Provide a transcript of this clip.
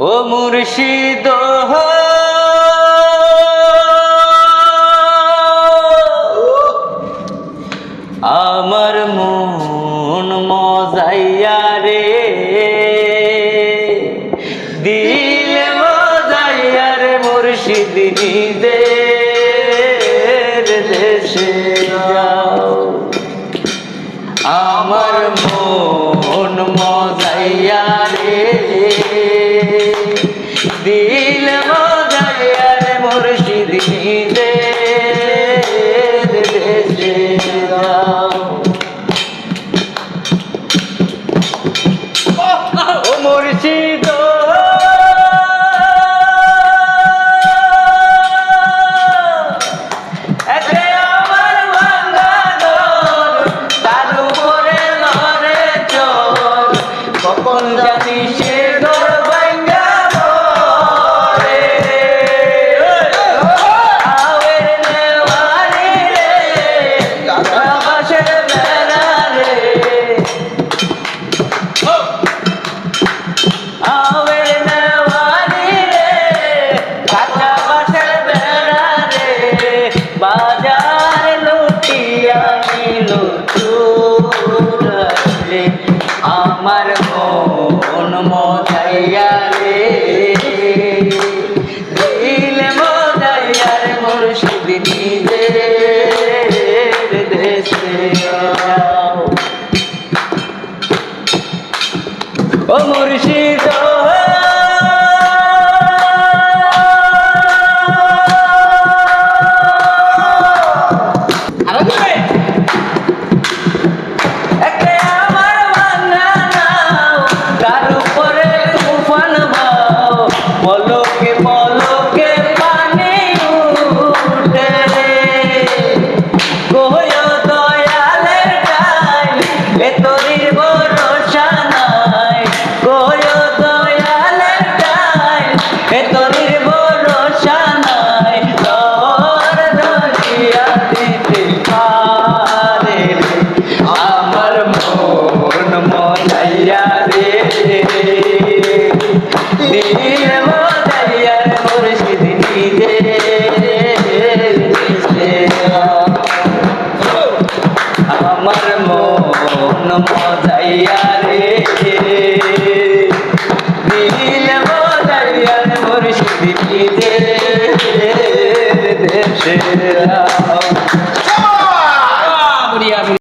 ও মুর্শিদ আমার মন মজাইয়া রে। দিল মজাইয়া রে মুর্শিদ নিজের দেশে আমার মন মজাইয়া রে। মুর্শিদ নিল আমার মন মজাইয়া রে। দিল মজাইয়া রে মুর্শিদ নিজের দেশে। ও মুর্শিদ টাই, এ তোরির ভরসা নাই। তোর দরিয়া দিতে পারে আমার মন মজাইয়া রে দিল মজাইয়া রে মুর্শিদ নিজে আমার মন মজাইয়া तेरा